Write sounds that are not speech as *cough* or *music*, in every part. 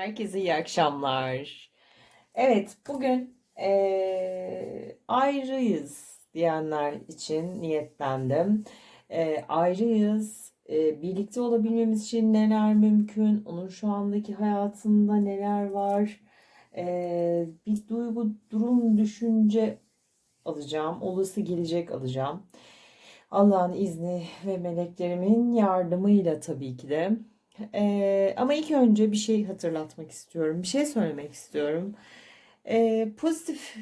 Herkese iyi akşamlar. Evet, bugün eee, ayrıyız diyenler için niyetlendim. Eee, ayrıyız. Eee, birlikte olabilmemiz için neler mümkün? Onun şu andaki hayatında neler var? Eee, bir duygu, durum, düşünce alacağım. Olası gelecek alacağım. Allah'ın izni ve meleklerimin yardımıyla tabii ki de. Ee, ama ilk önce bir şey hatırlatmak istiyorum. Bir şey söylemek istiyorum. Ee, pozitif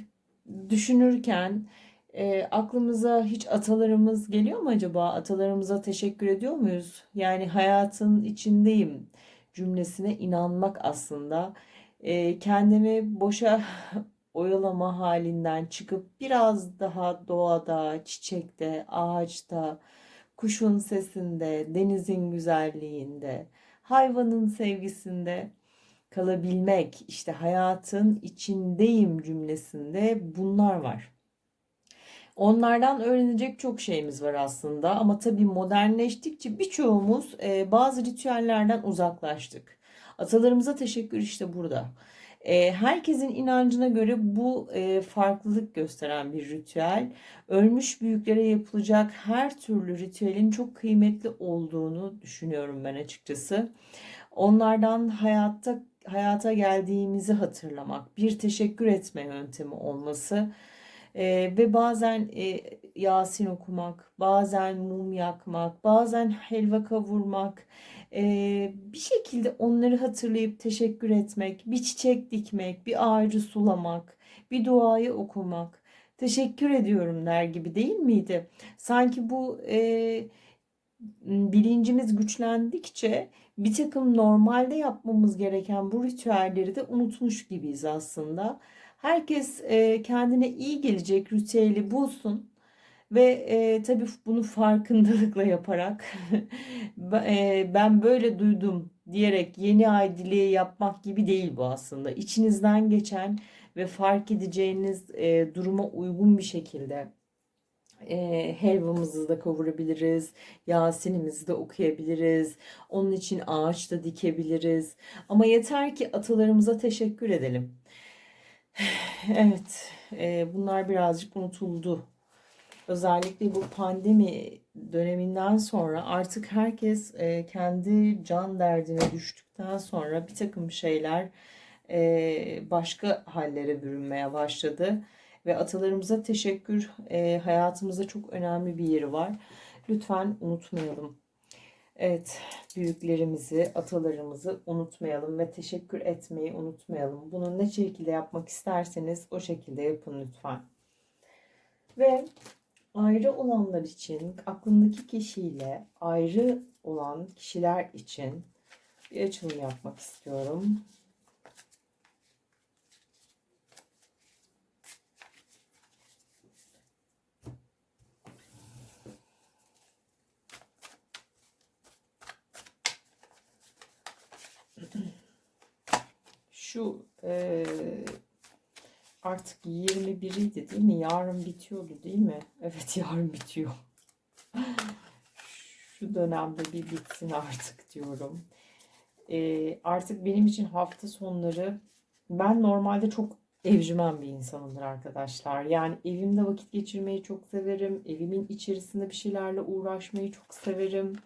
düşünürken e, aklımıza hiç atalarımız geliyor mu acaba? Atalarımıza teşekkür ediyor muyuz? Yani hayatın içindeyim cümlesine inanmak aslında. Ee, kendimi boşa *laughs* oyalama halinden çıkıp biraz daha doğada, çiçekte, ağaçta, kuşun sesinde, denizin güzelliğinde, hayvanın sevgisinde kalabilmek, işte hayatın içindeyim cümlesinde bunlar var. Onlardan öğrenecek çok şeyimiz var aslında ama tabii modernleştikçe birçoğumuz e, bazı ritüellerden uzaklaştık. Atalarımıza teşekkür işte burada. E, herkesin inancına göre bu e, farklılık gösteren bir ritüel. Ölmüş büyüklere yapılacak her türlü ritüelin çok kıymetli olduğunu düşünüyorum ben açıkçası. Onlardan hayatta hayata geldiğimizi hatırlamak, bir teşekkür etme yöntemi olması ee, ve bazen e, Yasin okumak, bazen mum yakmak, bazen helva kavurmak, e, bir şekilde onları hatırlayıp teşekkür etmek, bir çiçek dikmek, bir ağacı sulamak, bir duayı okumak, teşekkür ediyorum der gibi değil miydi? Sanki bu e, bilincimiz güçlendikçe bir takım normalde yapmamız gereken bu ritüelleri de unutmuş gibiyiz aslında. Herkes e, kendine iyi gelecek ritüeli bulsun ve e, tabii bunu farkındalıkla yaparak *laughs* e, ben böyle duydum diyerek yeni ay dileği yapmak gibi değil bu aslında. İçinizden geçen ve fark edeceğiniz e, duruma uygun bir şekilde e, helvamızı da kavurabiliriz. Yasinimizi de okuyabiliriz. Onun için ağaç da dikebiliriz. Ama yeter ki atalarımıza teşekkür edelim. Evet, e, bunlar birazcık unutuldu. Özellikle bu pandemi döneminden sonra artık herkes e, kendi can derdine düştükten sonra bir takım şeyler e, başka hallere bürünmeye başladı. Ve atalarımıza teşekkür e, hayatımızda çok önemli bir yeri var. Lütfen unutmayalım. Evet, büyüklerimizi, atalarımızı unutmayalım ve teşekkür etmeyi unutmayalım. Bunu ne şekilde yapmak isterseniz o şekilde yapın lütfen. Ve ayrı olanlar için, aklındaki kişiyle ayrı olan kişiler için bir açılım yapmak istiyorum. Şu e, artık 21'iydi değil mi? Yarın bitiyordu değil mi? *laughs* Evet yarın bitiyor. Şu dönemde bir bitsin artık diyorum. E, artık benim için hafta sonları ben normalde çok evcimen bir insanımdır arkadaşlar. Yani evimde vakit geçirmeyi çok severim. Evimin içerisinde bir şeylerle uğraşmayı çok severim.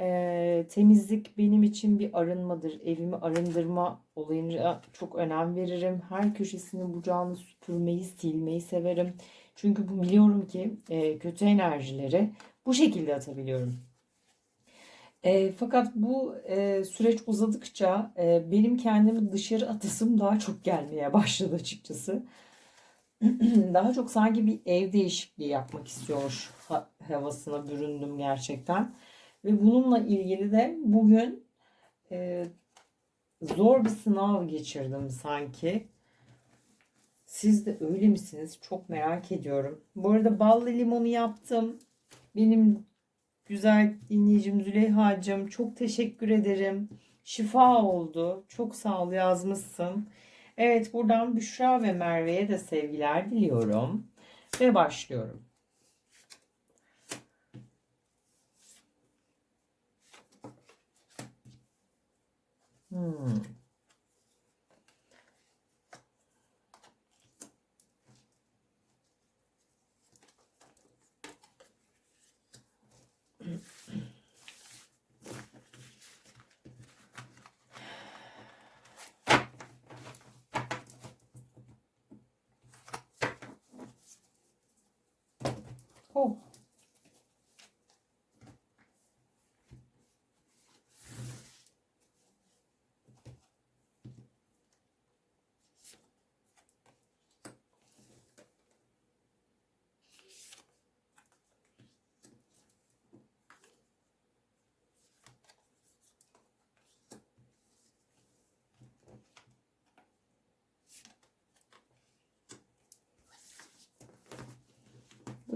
Ee, temizlik benim için bir arınmadır. Evimi arındırma olayına çok önem veririm. Her köşesini bucağını süpürmeyi, silmeyi severim. Çünkü bu biliyorum ki e, kötü enerjileri bu şekilde atabiliyorum. E, fakat bu e, süreç uzadıkça e, benim kendimi dışarı atasım daha çok gelmeye başladı açıkçası. *clears throat* daha çok sanki bir ev değişikliği yapmak istiyor havasına büründüm gerçekten. Ve bununla ilgili de bugün e, zor bir sınav geçirdim sanki. Siz de öyle misiniz? Çok merak ediyorum. Bu arada ballı limonu yaptım. Benim güzel dinleyicim Züleyha'cığım çok teşekkür ederim. Şifa oldu. Çok sağ ol yazmışsın. Evet buradan Büşra ve Merve'ye de sevgiler diliyorum. Ve başlıyorum. 嗯。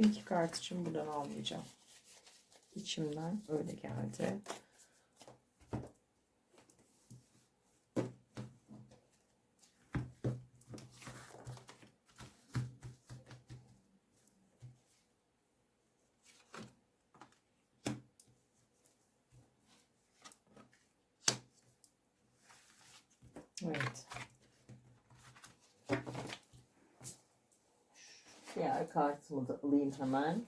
İki kart için buradan almayacağım. İçimden öyle geldi. Evet. Diğer kartımı da alayım hemen.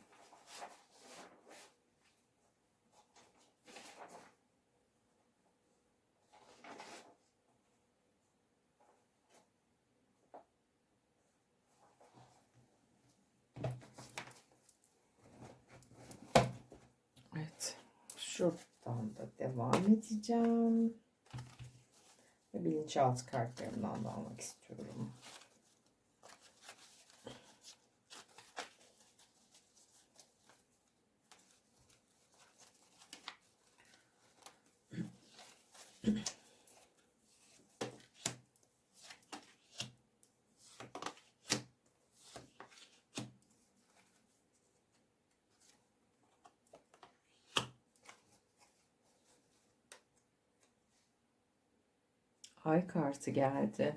Evet. Şuradan da devam edeceğim. Ve bilinçaltı kartlarımdan da almak istiyorum. Ay kartı geldi.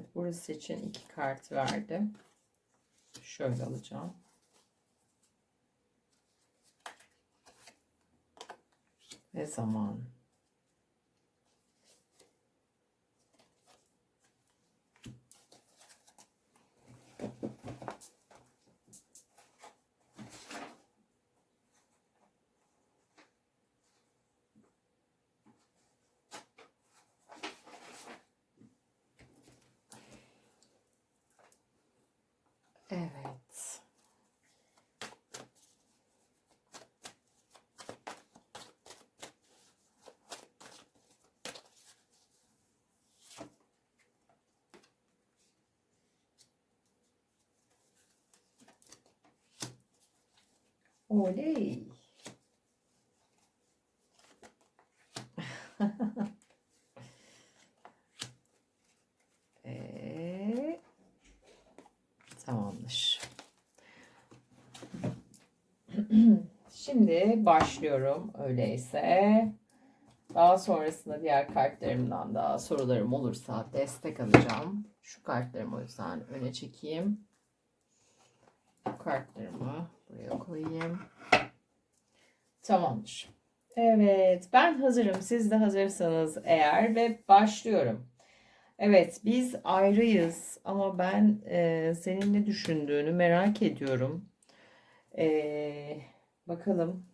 Evet burası için iki kart verdi. Şöyle alacağım. Ve zaman. Evet. Oley. Ee, *laughs* tamamdır. *clears throat* Şimdi başlıyorum öyleyse. Daha sonrasında diğer kartlarımdan da sorularım olursa destek alacağım. Şu kartlarımı o yüzden öne çekeyim. Bu kartlarımı buraya koyayım. Tamamdır. Evet ben hazırım. Siz de hazırsanız eğer ve başlıyorum. Evet biz ayrıyız ama ben e, senin ne düşündüğünü merak ediyorum. E, bakalım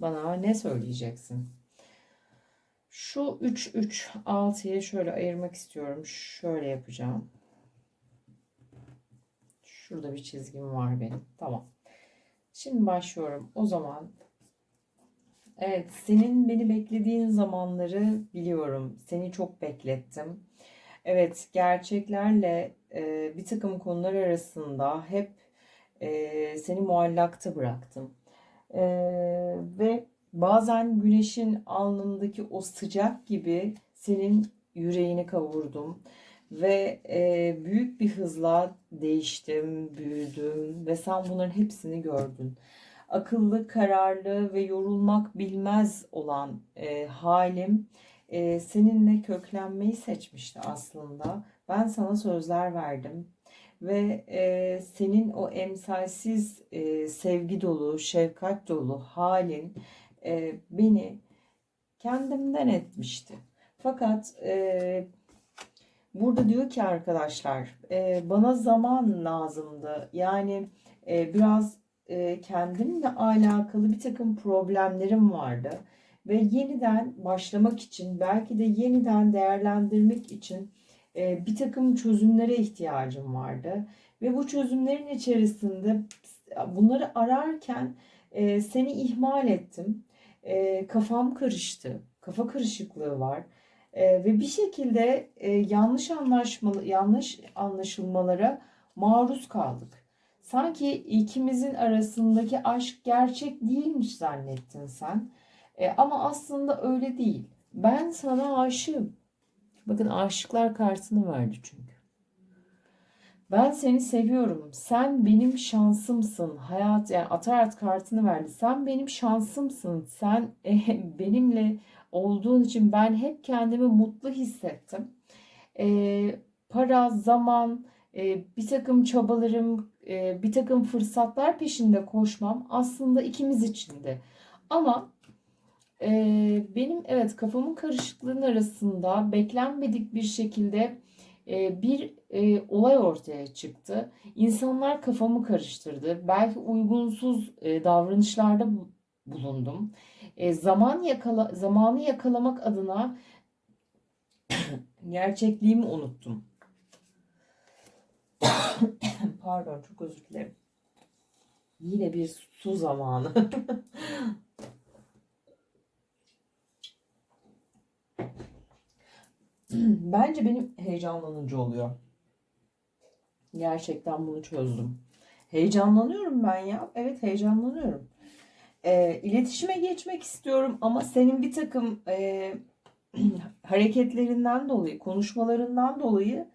bana ne söyleyeceksin? Şu 3-3-6'yı şöyle ayırmak istiyorum. Şöyle yapacağım. Şurada bir çizgim var benim. Tamam. Şimdi başlıyorum. O zaman evet senin beni beklediğin zamanları biliyorum. Seni çok beklettim. Evet gerçeklerle e, bir takım konular arasında hep e, seni muallakta bıraktım. E, ve bazen güneşin alnındaki o sıcak gibi senin yüreğini kavurdum. Ve e, büyük bir hızla değiştim, büyüdüm ve sen bunların hepsini gördün. Akıllı, kararlı ve yorulmak bilmez olan e, halim e, seninle köklenmeyi seçmişti aslında. Ben sana sözler verdim ve e, senin o emsalsiz e, sevgi dolu, şefkat dolu halin e, beni kendimden etmişti. Fakat e, burada diyor ki arkadaşlar e, bana zaman lazımdı. Yani e, biraz e, kendimle alakalı bir takım problemlerim vardı. Ve yeniden başlamak için, belki de yeniden değerlendirmek için e, bir takım çözümlere ihtiyacım vardı. Ve bu çözümlerin içerisinde bunları ararken e, seni ihmal ettim. E, kafam karıştı. Kafa karışıklığı var. Ve bir şekilde yanlış anlaşmalı, yanlış anlaşılmalara maruz kaldık. Sanki ikimizin arasındaki aşk gerçek değilmiş zannettin sen. E, ama aslında öyle değil. Ben sana aşığım. Bakın aşıklar kartını verdi çünkü. Ben seni seviyorum. Sen benim şansımsın. Hayat yani Atarat kartını verdi. Sen benim şansımsın. Sen e, *laughs* benimle olduğun için ben hep kendimi mutlu hissettim. E, para, zaman, bir takım çabalarım, e, bir takım fırsatlar peşinde koşmam aslında ikimiz içindi. Ama e, benim evet kafamın karışıklığının arasında beklenmedik bir şekilde e, bir e, olay ortaya çıktı. İnsanlar kafamı karıştırdı. Belki uygunsuz e, davranışlarda bulundum. E, zaman yakala zamanı yakalamak adına *coughs* gerçekliğimi unuttum. *coughs* Pardon çok özür dilerim. Yine bir su zamanı. *coughs* Bence benim heyecanlanınca oluyor. Gerçekten bunu çözdüm. Heyecanlanıyorum ben ya. Evet heyecanlanıyorum. E, iletişime geçmek istiyorum ama senin bir takım e, *clears throat* hareketlerinden dolayı, konuşmalarından dolayı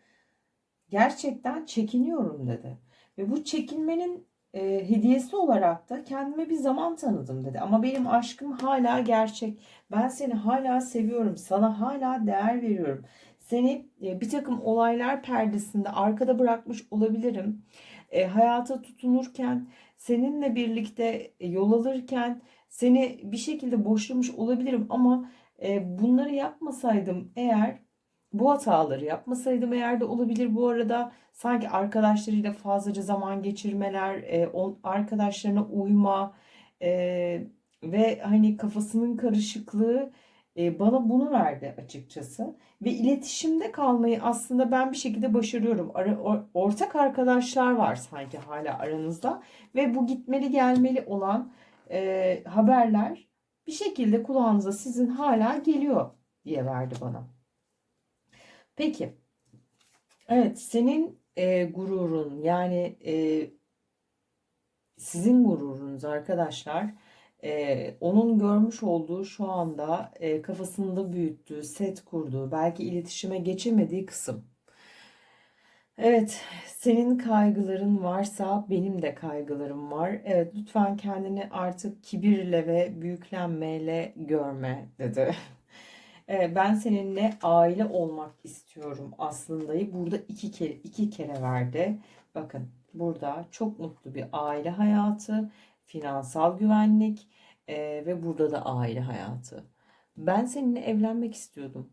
gerçekten çekiniyorum dedi. Ve bu çekinmenin e, hediyesi olarak da kendime bir zaman tanıdım dedi. Ama benim aşkım hala gerçek. Ben seni hala seviyorum. Sana hala değer veriyorum. Seni e, bir takım olaylar perdesinde arkada bırakmış olabilirim. E, hayata tutunurken, seninle birlikte e, yol alırken seni bir şekilde boşlamış olabilirim. Ama e, bunları yapmasaydım eğer bu hataları yapmasaydım eğer de olabilir bu arada sanki arkadaşlarıyla fazlaca zaman geçirmeler, e, on, arkadaşlarına uyma e, ve hani kafasının karışıklığı e, bana bunu verdi açıkçası. Ve iletişimde kalmayı aslında ben bir şekilde başarıyorum. Ara, or, ortak arkadaşlar var sanki hala aranızda ve bu gitmeli gelmeli olan e, haberler bir şekilde kulağınıza sizin hala geliyor diye verdi bana. Peki. Evet senin e, gururun yani e, sizin gururunuz arkadaşlar e, onun görmüş olduğu şu anda e, kafasında büyüttüğü, set kurduğu, belki iletişime geçemediği kısım. Evet, senin kaygıların varsa benim de kaygılarım var. Evet, lütfen kendini artık kibirle ve büyüklenmeyle görme dedi. E, ben seninle aile olmak istiyorum aslındayı burada iki kere iki kere verdi. Bakın burada çok mutlu bir aile hayatı, finansal güvenlik e, ve burada da aile hayatı. Ben seninle evlenmek istiyordum.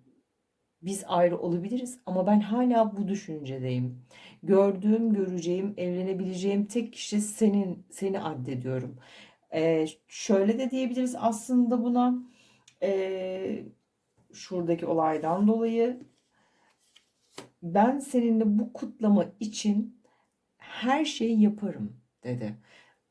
Biz ayrı olabiliriz ama ben hala bu düşüncedeyim. Gördüğüm, göreceğim, evlenebileceğim tek kişi senin, seni addediyorum. Ee, şöyle de diyebiliriz aslında buna. Ee, şuradaki olaydan dolayı ben seninle bu kutlama için her şeyi yaparım dedi.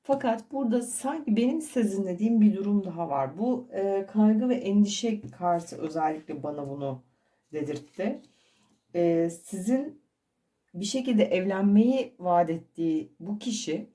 Fakat burada sanki benim sezinlediğim bir durum daha var. Bu e, kaygı ve endişe kartı özellikle bana bunu dedirtti. E, sizin bir şekilde evlenmeyi vaat ettiği bu kişi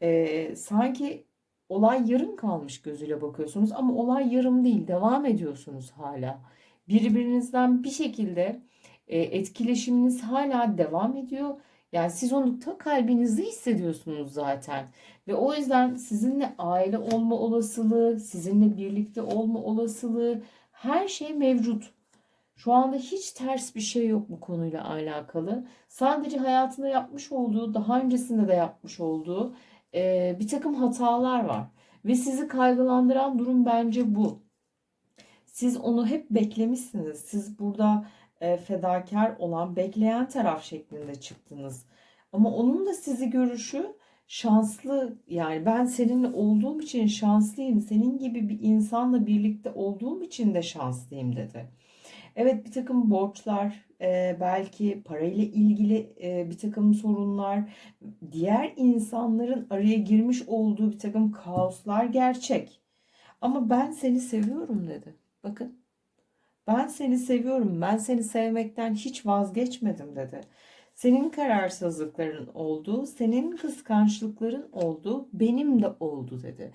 e, sanki olay yarım kalmış gözüyle bakıyorsunuz ama olay yarım değil devam ediyorsunuz hala birbirinizden bir şekilde e, etkileşiminiz hala devam ediyor. Yani siz onu ta kalbinizde hissediyorsunuz zaten. Ve o yüzden sizinle aile olma olasılığı, sizinle birlikte olma olasılığı her şey mevcut. Şu anda hiç ters bir şey yok bu konuyla alakalı. Sadece hayatında yapmış olduğu, daha öncesinde de yapmış olduğu e, bir takım hatalar var. Ve sizi kaygılandıran durum bence bu. Siz onu hep beklemişsiniz. Siz burada e, fedakar olan, bekleyen taraf şeklinde çıktınız. Ama onun da sizi görüşü şanslı yani ben seninle olduğum için şanslıyım. Senin gibi bir insanla birlikte olduğum için de şanslıyım dedi. Evet bir takım borçlar, e, belki parayla ilgili e, bir takım sorunlar, diğer insanların araya girmiş olduğu bir takım kaoslar gerçek. Ama ben seni seviyorum dedi. Bakın ben seni seviyorum. Ben seni sevmekten hiç vazgeçmedim dedi. Senin kararsızlıkların oldu, senin kıskançlıkların oldu, benim de oldu dedi.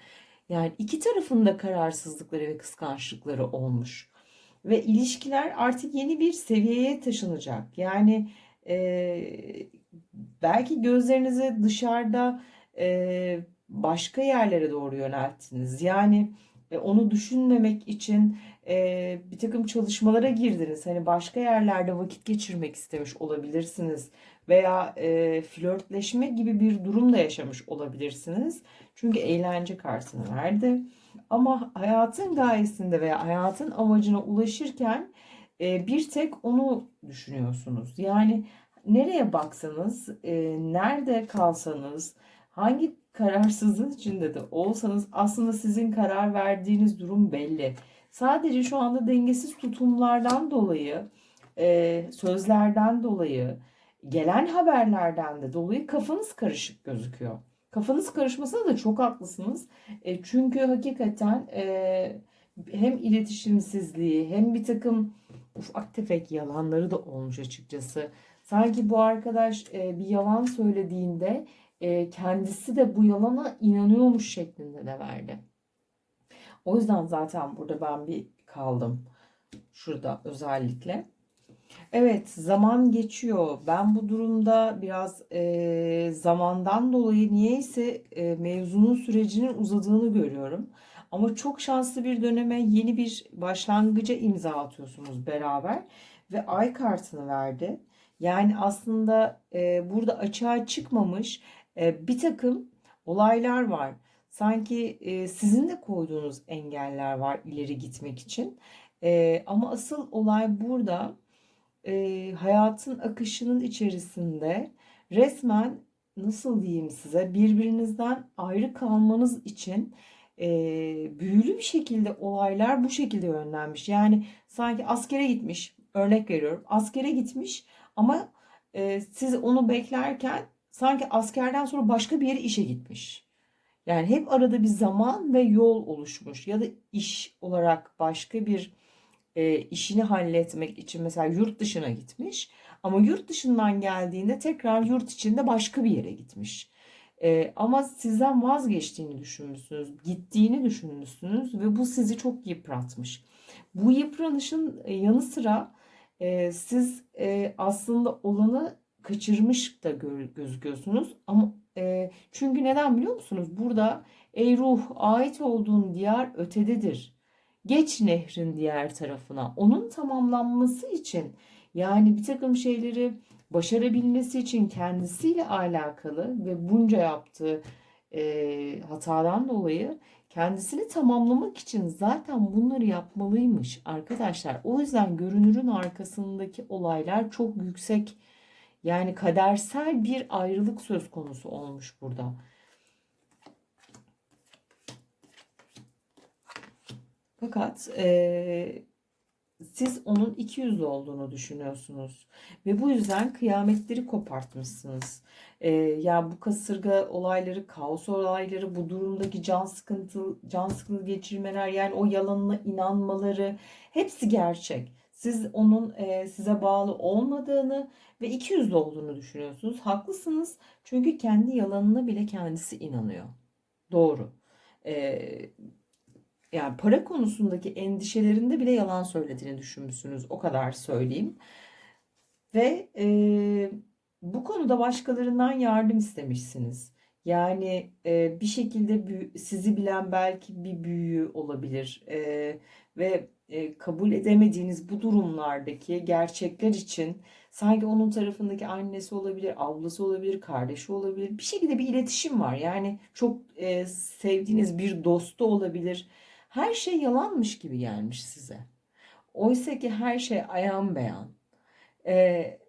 Yani iki tarafın da kararsızlıkları ve kıskançlıkları olmuş. Ve ilişkiler artık yeni bir seviyeye taşınacak. Yani e, belki gözlerinizi dışarıda e, başka yerlere doğru yönelttiniz. Yani e, onu düşünmemek için e, bir takım çalışmalara girdiniz. Hani başka yerlerde vakit geçirmek istemiş olabilirsiniz. Veya e, flörtleşme gibi bir durum da yaşamış olabilirsiniz. Çünkü eğlence kartını verdi. Ama hayatın gayesinde veya hayatın amacına ulaşırken e, bir tek onu düşünüyorsunuz. Yani nereye baksanız, e, nerede kalsanız, hangi kararsızlığın içinde de olsanız aslında sizin karar verdiğiniz durum belli. Sadece şu anda dengesiz tutumlardan dolayı, e, sözlerden dolayı, gelen haberlerden de dolayı kafanız karışık gözüküyor. Kafanız karışmasına da çok haklısınız. E, çünkü hakikaten e, hem iletişimsizliği hem bir takım ufak tefek yalanları da olmuş açıkçası. Sanki bu arkadaş e, bir yalan söylediğinde kendisi de bu yalana inanıyormuş şeklinde de verdi. O yüzden zaten burada ben bir kaldım. Şurada özellikle. Evet zaman geçiyor. Ben bu durumda biraz e, zamandan dolayı niyeyse e, mevzunun sürecinin uzadığını görüyorum. Ama çok şanslı bir döneme yeni bir başlangıca imza atıyorsunuz beraber. Ve ay kartını verdi. Yani aslında e, burada açığa çıkmamış e, bir takım olaylar var. Sanki e, sizin de koyduğunuz engeller var ileri gitmek için. E, ama asıl olay burada e, hayatın akışının içerisinde resmen nasıl diyeyim size birbirinizden ayrı kalmanız için e, büyülü bir şekilde olaylar bu şekilde yönlenmiş. Yani sanki askere gitmiş örnek veriyorum askere gitmiş ama e, siz onu beklerken sanki askerden sonra başka bir yere işe gitmiş. Yani hep arada bir zaman ve yol oluşmuş ya da iş olarak başka bir e, işini halletmek için mesela yurt dışına gitmiş ama yurt dışından geldiğinde tekrar yurt içinde başka bir yere gitmiş. E, ama sizden vazgeçtiğini düşünmüşsünüz, gittiğini düşünmüşsünüz ve bu sizi çok yıpratmış. Bu yıpranışın yanı sıra e, siz e, aslında olanı kaçırmış da gözüküyorsunuz. Ama e, çünkü neden biliyor musunuz? Burada ey ruh ait olduğun diyar ötededir. Geç nehrin diğer tarafına. Onun tamamlanması için yani bir takım şeyleri başarabilmesi için kendisiyle alakalı ve bunca yaptığı e, hatadan dolayı kendisini tamamlamak için zaten bunları yapmalıymış arkadaşlar. O yüzden görünürün arkasındaki olaylar çok yüksek yani kadersel bir ayrılık söz konusu olmuş burada. Fakat e, siz onun iki yüzlü olduğunu düşünüyorsunuz. Ve bu yüzden kıyametleri kopartmışsınız. E, ya bu kasırga olayları, kaos olayları, bu durumdaki can sıkıntı, can sıkıntı geçirmeler yani o yalanına inanmaları hepsi gerçek. Siz onun e, size bağlı olmadığını ve iki yüzlü olduğunu düşünüyorsunuz. Haklısınız. Çünkü kendi yalanına bile kendisi inanıyor. Doğru. E, yani para konusundaki endişelerinde bile yalan söylediğini düşünmüşsünüz. O kadar söyleyeyim. Ve e, bu konuda başkalarından yardım istemişsiniz. Yani e, bir şekilde sizi bilen belki bir büyüğü olabilir e, ve e, kabul edemediğiniz bu durumlardaki gerçekler için sanki onun tarafındaki annesi olabilir, ablası olabilir, kardeşi olabilir. Bir şekilde bir iletişim var. Yani çok e, sevdiğiniz bir dostu olabilir. Her şey yalanmış gibi gelmiş size. Oysa ki her şey ayan beyan. E,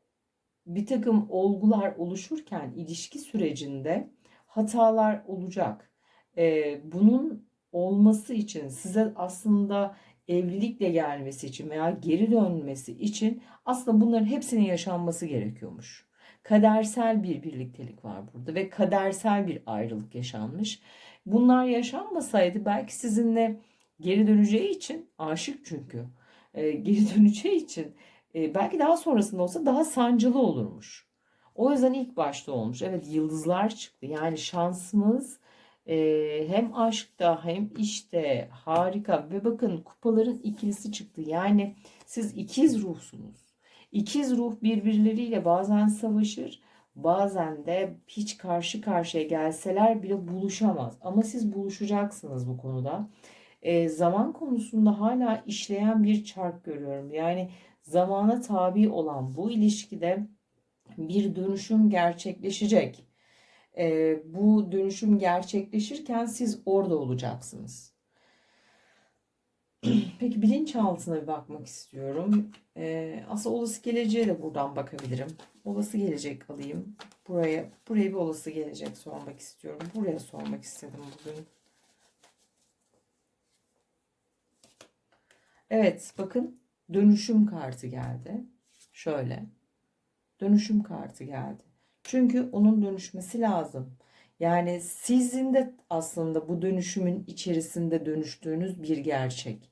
bir takım olgular oluşurken ilişki sürecinde hatalar olacak. Ee, bunun olması için size aslında evlilikle gelmesi için veya geri dönmesi için aslında bunların hepsinin yaşanması gerekiyormuş. Kadersel bir birliktelik var burada ve kadersel bir ayrılık yaşanmış. Bunlar yaşanmasaydı belki sizinle geri döneceği için aşık çünkü e, geri *laughs* döneceği için e, belki daha sonrasında olsa daha sancılı olurmuş. O yüzden ilk başta olmuş. Evet yıldızlar çıktı. Yani şansımız e, hem aşkta hem işte harika. Ve bakın kupaların ikilisi çıktı. Yani siz ikiz ruhsunuz. İkiz ruh birbirleriyle bazen savaşır. Bazen de hiç karşı karşıya gelseler bile buluşamaz. Ama siz buluşacaksınız bu konuda. E, zaman konusunda hala işleyen bir çark görüyorum. Yani zamana tabi olan bu ilişkide bir dönüşüm gerçekleşecek. E, bu dönüşüm gerçekleşirken siz orada olacaksınız. *clears throat* Peki bilinçaltına bir bakmak istiyorum. E, aslında olası geleceğe de buradan bakabilirim. Olası gelecek alayım. Buraya buraya bir olası gelecek sormak istiyorum. Buraya sormak istedim bugün. Evet bakın dönüşüm kartı geldi. Şöyle. Dönüşüm kartı geldi. Çünkü onun dönüşmesi lazım. Yani sizin de aslında bu dönüşümün içerisinde dönüştüğünüz bir gerçek.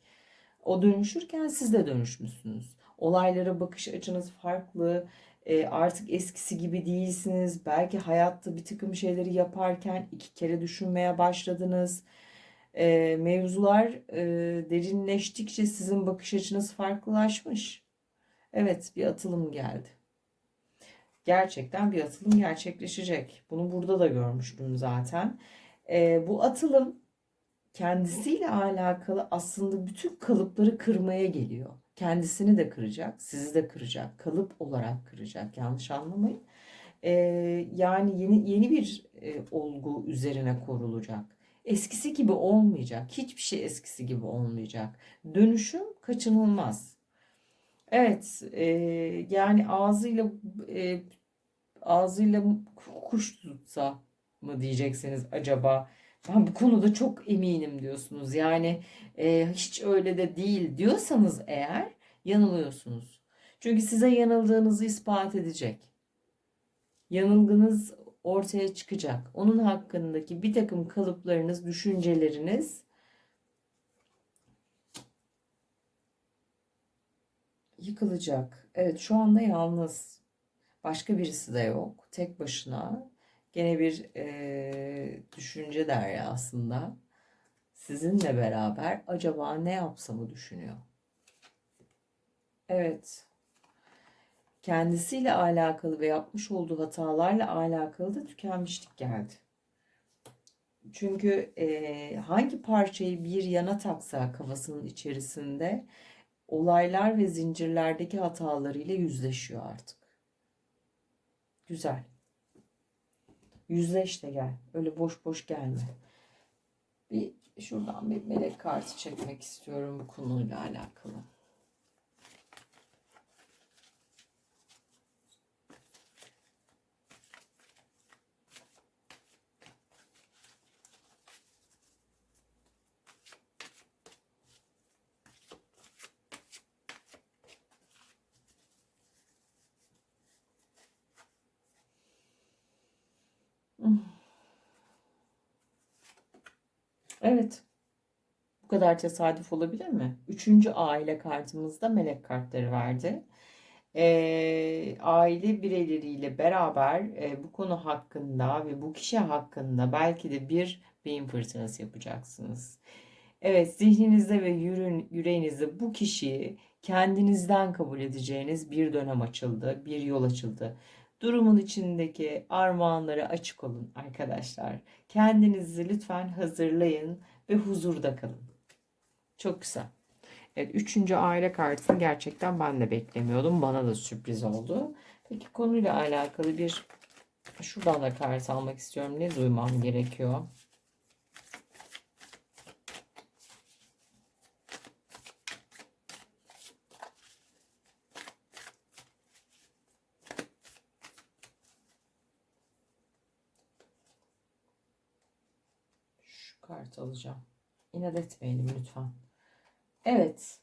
O dönüşürken siz de dönüşmüşsünüz. Olaylara bakış açınız farklı. E, artık eskisi gibi değilsiniz. Belki hayatta bir takım şeyleri yaparken iki kere düşünmeye başladınız e, mevzular e, derinleştikçe sizin bakış açınız farklılaşmış. Evet bir atılım geldi. Gerçekten bir atılım gerçekleşecek. Bunu burada da görmüştüm zaten. E, bu atılım kendisiyle alakalı aslında bütün kalıpları kırmaya geliyor. Kendisini de kıracak, sizi de kıracak, kalıp olarak kıracak. Yanlış anlamayın. E, yani yeni yeni bir e, olgu üzerine kurulacak eskisi gibi olmayacak. Hiçbir şey eskisi gibi olmayacak. Dönüşüm kaçınılmaz. Evet, e, yani ağzıyla e, ağzıyla kuş tutsa mı diyeceksiniz acaba? Ben bu konuda çok eminim diyorsunuz. Yani e, hiç öyle de değil diyorsanız eğer yanılıyorsunuz. Çünkü size yanıldığınızı ispat edecek. Yanılgınız ortaya çıkacak. Onun hakkındaki bir takım kalıplarınız, düşünceleriniz yıkılacak. Evet şu anda yalnız. Başka birisi de yok. Tek başına. Gene bir e, düşünce der ya aslında. Sizinle beraber acaba ne yapsamı düşünüyor. Evet kendisiyle alakalı ve yapmış olduğu hatalarla alakalı da tükenmişlik geldi. Çünkü e, hangi parçayı bir yana taksa kafasının içerisinde olaylar ve zincirlerdeki hatalarıyla yüzleşiyor artık. Güzel. Yüzleş de gel. Öyle boş boş gelme. Bir şuradan bir melek kartı çekmek istiyorum bu konuyla alakalı. Evet. Bu kadar tesadüf olabilir mi? Üçüncü aile kartımızda melek kartları verdi. Ee, aile bireyleriyle beraber e, bu konu hakkında ve bu kişi hakkında belki de bir beyin fırtınası yapacaksınız. Evet zihninizde ve yürün, yüreğinizde bu kişiyi kendinizden kabul edeceğiniz bir dönem açıldı, bir yol açıldı. Durumun içindeki armağanlara açık olun arkadaşlar. Kendinizi lütfen hazırlayın ve huzurda kalın. Çok güzel. Evet, üçüncü aile kartını gerçekten ben de beklemiyordum. Bana da sürpriz oldu. Peki konuyla alakalı bir şuradan da kart almak istiyorum. Ne duymam gerekiyor? kart alacağım. İnat etmeyelim lütfen. Evet.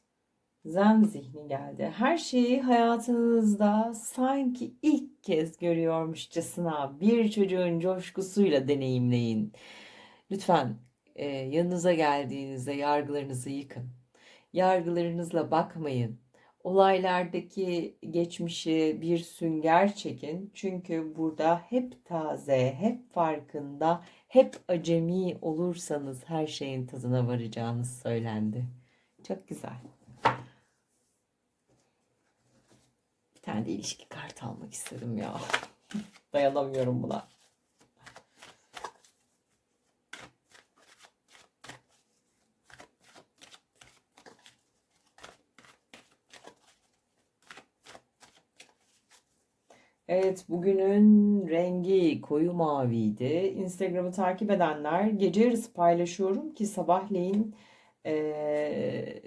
Zen zihni geldi. Her şeyi hayatınızda sanki ilk kez görüyormuşçasına bir çocuğun coşkusuyla deneyimleyin. Lütfen e, yanınıza geldiğinizde yargılarınızı yıkın. Yargılarınızla bakmayın. Olaylardaki geçmişi bir sünger çekin. Çünkü burada hep taze, hep farkında, hep acemi olursanız her şeyin tadına varacağınız söylendi. Çok güzel. Bir tane de ilişki kartı almak istedim ya. *laughs* Dayanamıyorum buna. Evet, bugünün rengi koyu maviydi. Instagram'ı takip edenler gece yarısı paylaşıyorum ki sabahleyin eee,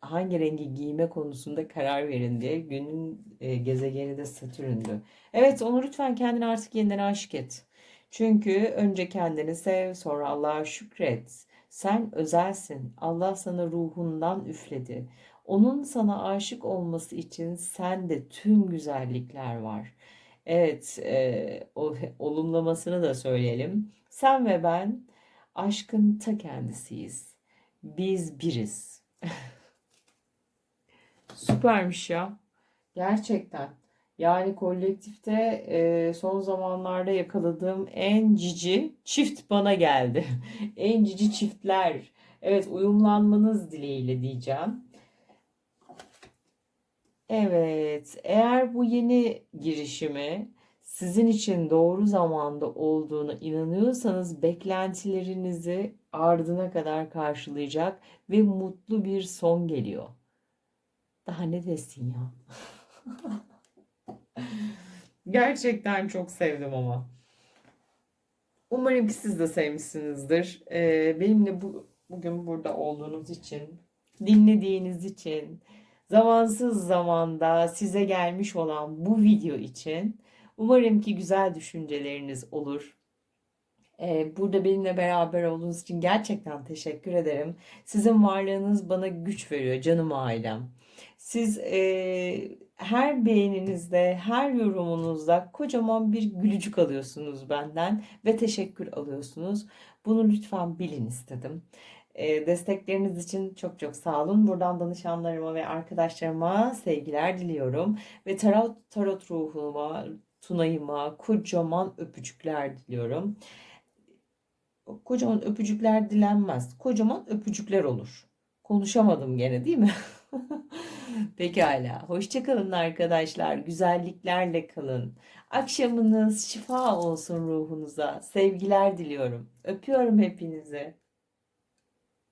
hangi rengi giyme konusunda karar verin diye. Günün e, gezegeni de Satürn'dü. Evet, onu lütfen kendine artık yeniden aşık et. Çünkü önce kendini sev, sonra Allah'a şükret. Sen özelsin. Allah sana ruhundan üfledi. Onun sana aşık olması için sende tüm güzellikler var. Evet, e, o olumlamasını da söyleyelim. Sen ve ben aşkın ta kendisiyiz. Biz biriz. *laughs* Süpermiş ya. Gerçekten. Yani kolektifte e, son zamanlarda yakaladığım en cici çift bana geldi. *laughs* En cici çiftler. Evet, uyumlanmanız dileğiyle diyeceğim. Evet, eğer bu yeni girişimi sizin için doğru zamanda olduğuna inanıyorsanız beklentilerinizi ardına kadar karşılayacak ve mutlu bir son geliyor. Daha ne desin ya? *laughs* Gerçekten çok sevdim ama. Umarım ki siz de sevmişsinizdir. Ee, benimle bu, bugün burada olduğunuz için, dinlediğiniz için, zamansız zamanda size gelmiş olan bu video için umarım ki güzel düşünceleriniz olur. Ee, burada benimle beraber olduğunuz için gerçekten teşekkür ederim. Sizin varlığınız bana güç veriyor canım ailem. Siz e, her beğeninizde, her yorumunuzda kocaman bir gülücük alıyorsunuz benden ve teşekkür alıyorsunuz. Bunu lütfen bilin istedim. E, destekleriniz için çok çok sağ olun. Buradan danışanlarıma ve arkadaşlarıma sevgiler diliyorum. Ve tarot, tarot ruhuma, Tunay'ıma kocaman öpücükler diliyorum. Kocaman öpücükler dilenmez. Kocaman öpücükler olur. Konuşamadım gene değil mi? *laughs* Pekala. Hoşçakalın arkadaşlar. Güzelliklerle kalın. Akşamınız şifa olsun ruhunuza. Sevgiler diliyorum. Öpüyorum hepinizi.